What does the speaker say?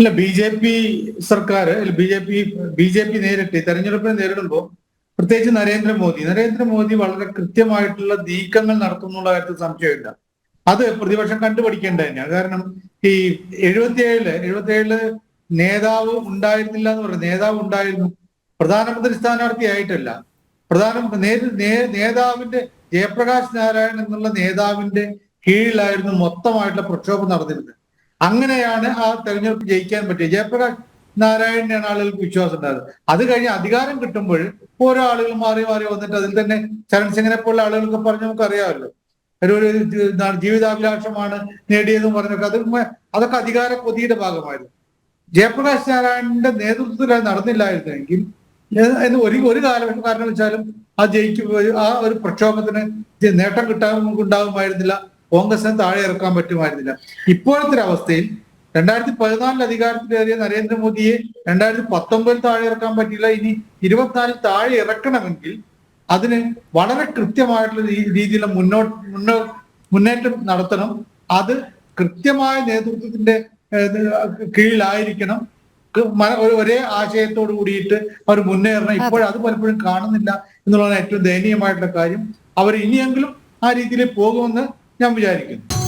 ഇല്ല B J P സർക്കാർ B J P B J P നേരിട്ട് തെരഞ്ഞെടുപ്പിനെ നേരിടുമ്പോൾ പ്രത്യേകിച്ച് നരേന്ദ്രമോദി നരേന്ദ്രമോദി വളരെ കൃത്യമായിട്ടുള്ള നീക്കങ്ങൾ നടത്തുന്നുള്ള കാര്യത്തിൽ സംശയമില്ല. അത് പ്രതിപക്ഷം കണ്ടുപിടിക്കേണ്ടത് തന്നെയാണ്. കാരണം ഈ എഴുപത്തിയേഴിൽ എഴുപത്തിയേഴിൽ നേതാവ് ഉണ്ടായിരുന്നില്ല എന്ന് പറഞ്ഞു നേതാവ് ഉണ്ടായിരുന്നു. പ്രധാനമന്ത്രി സ്ഥാനാർത്ഥിയായിട്ടല്ല പ്രധാന നേ- നേ- നേതാവിന്റെ ജയപ്രകാശ് നാരായൺ എന്നുള്ള നേതാവിന്റെ കീഴിലായിരുന്നു മൊത്തമായിട്ടുള്ള പ്രക്ഷോഭം നടന്നിരുന്നത്. അങ്ങനെയാണ് ആ തെരഞ്ഞെടുപ്പ് ജയിക്കാൻ പറ്റിയത് ജയപ്രകാശ് നാരായണനെയാണ് ആളുകൾക്ക് വിശ്വാസം ഉണ്ടായത്. അത് കഴിഞ്ഞ് അധികാരം കിട്ടുമ്പോൾ ഓരോ ആളുകൾ മാറി മാറി വന്നിട്ട് അതിൽ തന്നെ ചരൺ സിംഗിനെ പോലുള്ള ആളുകൾക്ക് പറഞ്ഞ് നമുക്ക് അറിയാമല്ലോ. ഒരു ജീവിതാഭിലാഷമാണ് നേടിയതെന്ന് പറഞ്ഞൊക്കെ. അത് അതൊക്കെ അധികാര കൊതിയുടെ ഭാഗമായിരുന്നു. ജയപ്രകാശ് നാരായണന്റെ നേതൃത്വത്തിൽ നടന്നില്ലായിരുന്നെങ്കിൽ എന്ന് ഒരു ഒരു കാലഘട്ടം കാരണം വെച്ചാലും ആ ജയിക്കും ആ ഒരു പ്രക്ഷോഭത്തിന് നേട്ടം കിട്ടാൻ നമുക്ക് ഉണ്ടാകുമായിരുന്നില്ല. കോൺഗ്രസിനെ താഴെ ഇറക്കാൻ പറ്റുമായിരുന്നില്ല. ഇപ്പോഴത്തെ ഒരു അവസ്ഥയിൽ രണ്ടായിരത്തി പതിനാലിൽ അധികാരത്തിലേറിയ നരേന്ദ്രമോദിയെ രണ്ടായിരത്തി പത്തൊമ്പതിൽ താഴെ ഇറക്കാൻ പറ്റില്ല ഇനി ഇരുപത്തിനാലിൽ താഴെ ഇറക്കണമെങ്കിൽ അതിന് വളരെ കൃത്യമായിട്ടുള്ള രീതിയിലുള്ള മുന്നോട്ട് മുന്നോ മുന്നേറ്റം നടത്തണം. അത് കൃത്യമായ നേതൃത്വത്തിന്റെ കീഴിലായിരിക്കണം. ഒരേ ആശയത്തോട് കൂടിയിട്ട് അവർ മുന്നേറണം. ഇപ്പോൾ അത് പലപ്പോഴും കാണുന്നില്ല എന്നുള്ളതാണ് ഏറ്റവും ദയനീയമായിട്ടുള്ള കാര്യം. അവർ ഇനിയെങ്കിലും ആ രീതിയിൽ പോകുമെന്ന് ഞാൻ വിചാരിക്കുന്നു.